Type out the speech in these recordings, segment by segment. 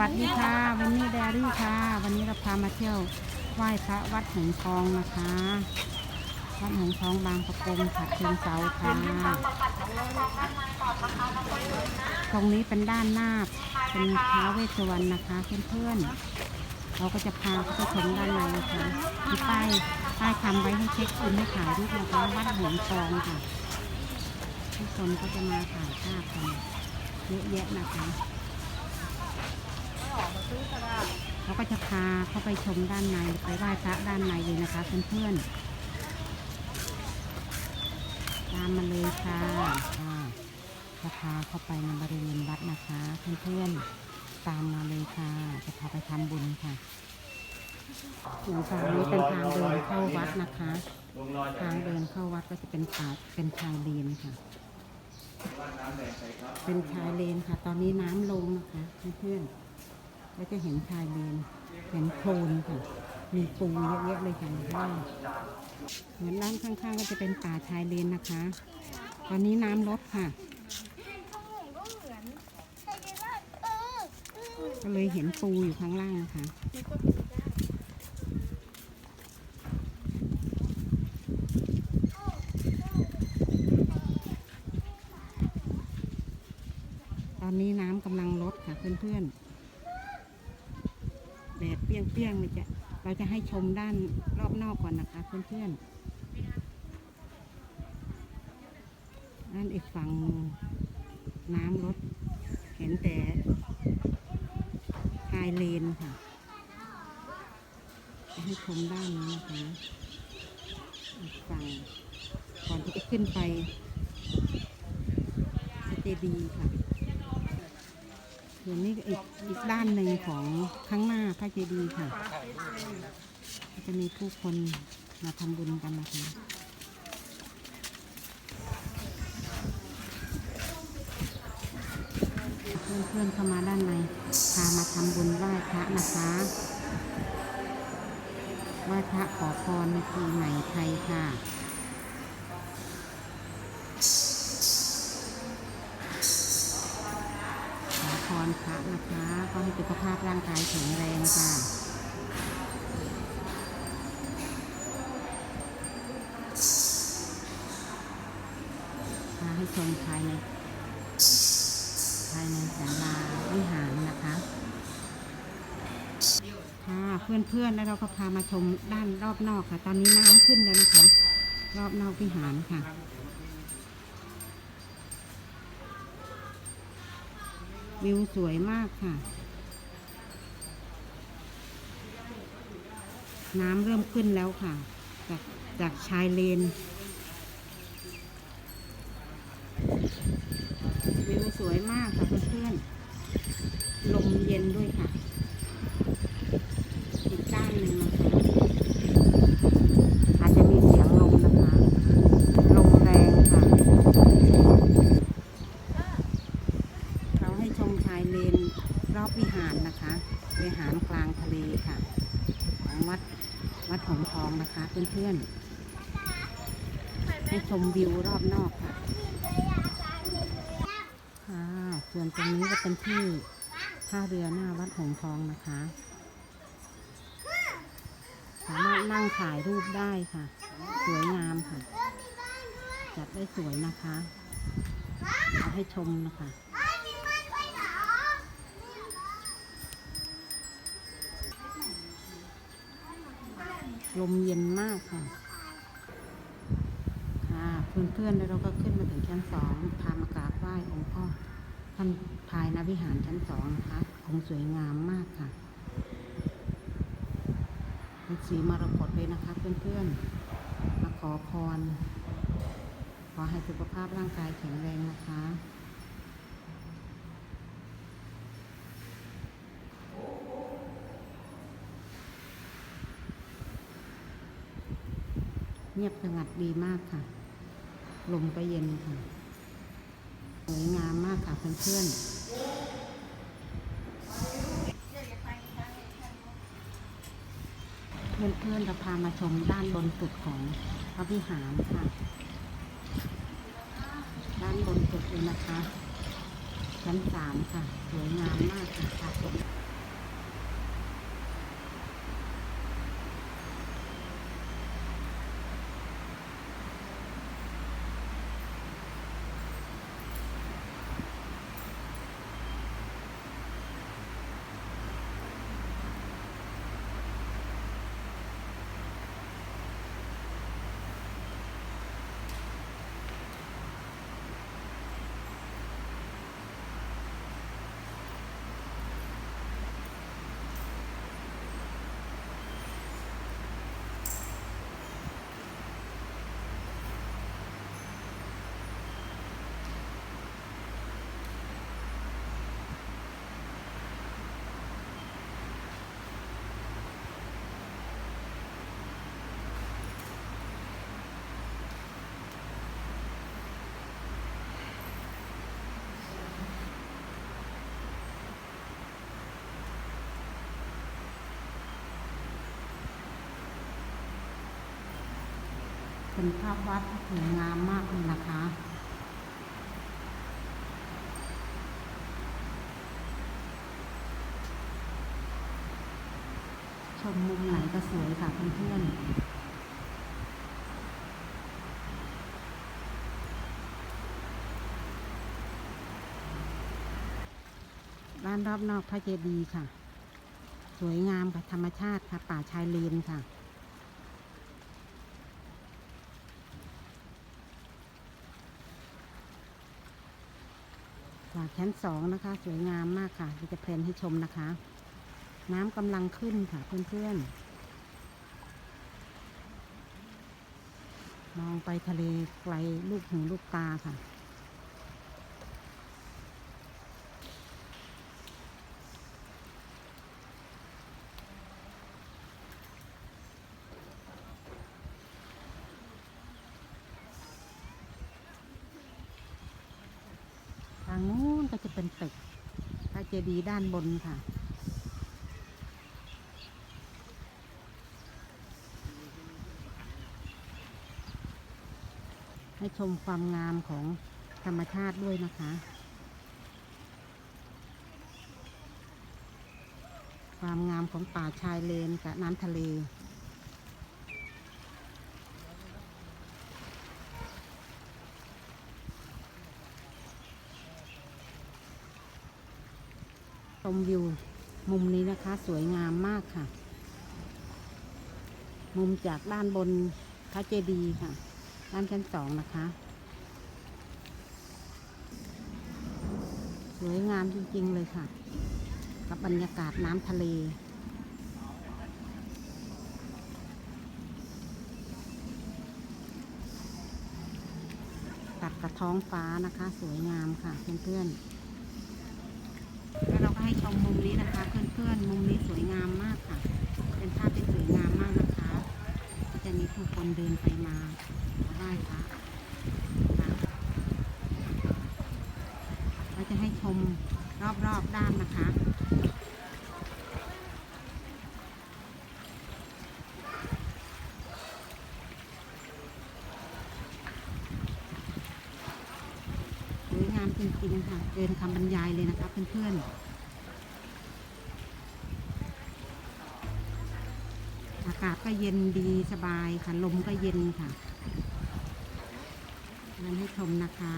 วัสดีค่ะ วันนี้แดรี่ค่ะ วันนี้เราพามาเที่ยวไหว้พระวัดหงทองนะคะวัดหงทองบางประกงฉะเชิงเซาค่ะตรงนี้เป็นด้านหน้าเป็นท้าเวสวรรณนะคะเพื่อนๆเราก็จะพาเขาไปชมด้านในนะคะมีป้ายป้ายทำไว้ให้เช็คอินให้ถ่ายรูปนะคะวัดหงทองค่ะทุกคนก็จะมาถ่ายภาพกันเยอะแยะนะคะ เราก็จะพาเข้าไปชมด้านในไปไหว้พระด้านในเลยนะคะเพื่อนๆตามมาเลยค่ะจะพาเข้าไปในบริเวณวัดนะคะเพื่อนๆตามมาเลยค่ะ จะพาไปทำบุญค่ะอย่างฝั่งนี้เป็นทางเดินเข้าวัดนะคะ ทางเดินเข้าวัดก็จะเป็นป่าเป็นชายเลนค่ะ เป็นชายเลนค่ะ ตอนนี้น้ำลงนะคะเพื่อนๆ แล้วจะเห็นชายเลนเห็นโคลนค่ะ มีปูเยอะๆเลยค่ะว่าเหมือนด้านข้างๆก็จะเป็นป่าชายเลนนะคะ ตอนนี้น้ำลดค่ะ ก็เลยเห็นปูอยู่ข้างล่างนะคะตอนนี้น้ำกำลังลดค่ะเพื่อนๆ แดดเปี้ยงๆเลยจะเราจะให้ชมด้านรอบนอกก่อนนะคะเพื่อนๆด้านอีกฝั่งน้ำลดเห็นแต่ชายเลนค่ะจะให้ชมด้านนี้นะคะอีกฝั่งก่อนที่จะขึ้นไปสเตดีค่ะ ส่วนนี้ก็อีกอีกด้านหนึ่งของข้างหน้าพระเจดีย์ค่ะ จะมีผู้คนมาทำบุญกันนะคะเพื่อนๆเข้ามาด้านในพามาทำบุญไหว้พระนะคะไหว้พระขอพรในปีใหม่ไทยค่ะ รพระนะคะก็ให้สุขภาพร่างกายแข็งแรงค่ะพาให้ชมภายในภายในศาลาวิหารนะคะค่ะเพื่อนๆแล้วเราก็พามาชมด้านรอบนอกค่ะ ตอนนี้น้ำขึ้นแล้วนะคะ รอบนอกวิหารค่ะ วิวสวยมากค่ะ น้ำเริ่มขึ้นแล้วค่ะ จากจากชายเลน วิวสวยมากค่ะเพื่อนๆ ลมเย็นด้วยค่ะ อีกด้านหนึ่งนะคะ อาจจะมีเสียงลมนะคะ ลมแรงค่ะ เราให้ชมชาย เลนรอบวิหารนะคะวิหารกลางทะเลค่ะ ของวัดวัดหงทองนะคะเพื่อนๆให้ชมวิวรอบนอกค่ะค่ะส่วนตรงนี้ก็เป็นที่ท่าเรือหน้าวัดหงทองนะคะ สามารถนั่งถ่ายรูปได้ค่ะ สวยงามค่ะ จัดได้สวยนะคะเอาให้ชมนะคะ ลมเย็นมากค่ะ ค่ะเพื่อนๆแล้วเราก็ขึ้นมาถึงชั้นสองพามากราบไหว้องค์พ่อท่านภายในวิหารชั้นสองนะคะองค์สวยงามมากค่ะเป็นสีมรกตเลยนะคะ เพื่อนๆมาขอพร ขอให้สุขภาพร่างกายแข็งแรงนะคะ เงียบสงัดดีมากค่ะ ลมก็เย็นค่ะ สวยงามมากค่ะเพื่อนๆเพื่อนๆจะพามาชมด้านบนสุดของพระวิหารค่ะ ด้านบนสุดเลยนะคะ ชั้นสามค่ะ สวยงามมากค่ะค่ะ เป็นภาพวาดที่สวยงามมากเลยนะคะชมมุมไหนก็สวยค่ะเพื่อนๆด้านรอบนอกพระเจดีย์ค่ะ สวยงามค่ะ ธรรมชาติค่ะ ป่าชายเลนค่ะ จาก ชั้นสองนะคะ สวยงามมากค่ะเราจะเพลนให้ชมนะคะ น้ำกำลังขึ้นค่ะเพื่อนๆ มองไปทะเลไกลลูกหูลูกตาค่ะางนู้นก็จะเป็นตึกพระเจดีย์ด้านบนค่ะ ให้ชมความงามของธรรมชาติด้วยนะคะ ความงามของป่าชายเลนกับน้ำทะเล ชมวิวมุมนี้นะคะสวยงามมากค่ะ มุมจากด้านบนพระเจดีย์ค่ะ ด้านชั้นสองนะคะ สวยงามจริงๆเลยค่ะ กับบรรยากาศน้ำทะเลตัดกับท้องฟ้านะคะ สวยงามค่ะเพื่อนๆ ให้ชมมุมนี้นะคะ เพื่อนๆ มุมนี้สวยงามมากค่ะ เป็นภาพที่สวยงามมากนะคะ ก็จะมีผู้คนเดินไปมาไหว้ค่ะเราจะให้ชมรอบๆด้านนะคะสวยงามจริงๆค่ะเกินคำบรรยายเลยนะคะเพื่อนๆากาศก็เย็นดีสบายค่ะ ลมก็เย็นค่ะนั่นให้ชมนะคะ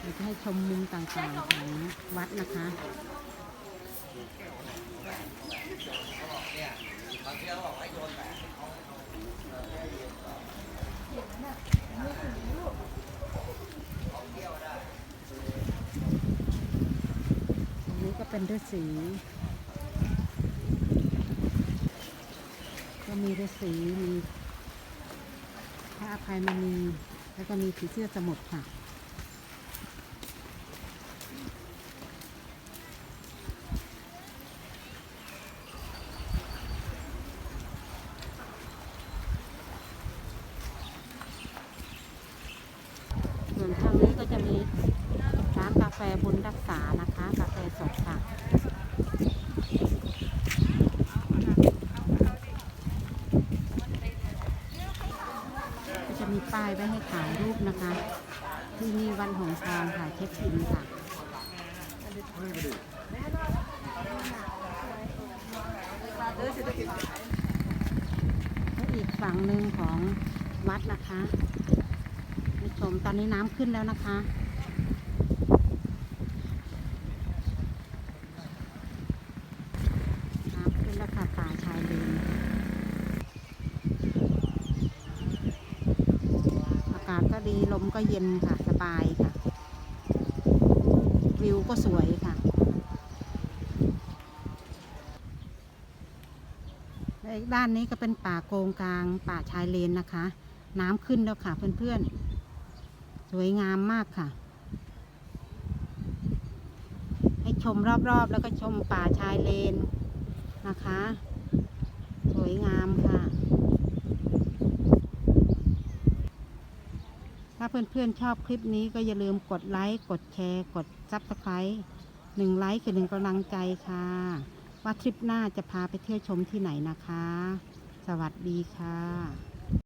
เราจะให้ชมมุมต่างๆของวัดนะคะอันนี้ก็เป็นฤาษีก็ มีฤาษีมีพระอภัยมณีแล้วก็มีผีเสื้อสมุทรค่ะ ส่วนทางนี้ก็จะมีร้านกาแฟบุญรักษานะคะ กาแฟสดค่ะ ก็จะมีป้ายไว้ให้ถ่ายรูปนะคะ ที่นี่วันหง ทองค่ะเช็คอินค่ะและอีกฝั่งหนึ่งของวัดนะคะผู้ชมตอนนี้น้ำขึ้นแล้วนะคะน้ำขึ้นแล้วค่ะป่าชายเลนอากาศก็ดีลมก็เย็นค่ะ สบายค่ะ วิวก็สวยค่ะ และด้านนี้ก็เป็นป่าโกงกลางป่าชายเลนนะคะ น้ำขึ้นแล้วค่ะเพื่อนๆ สวยงามมากค่ะ ให้ชมรอบๆ แล้วก็ชมป่าชายเลนนะคะ สวยงามค่ะ ถ้าเพื่อนๆชอบคลิปนี้ก็อย่าลืมกดไลค์ กดแชร์ กดซับสไครต์หนึ่งไลค์คือหนึ่งกำลังใจค่ะ ว่าทริปหน้าจะพาไปเที่ยวชมที่ไหนนะคะ สวัสดีค่ะ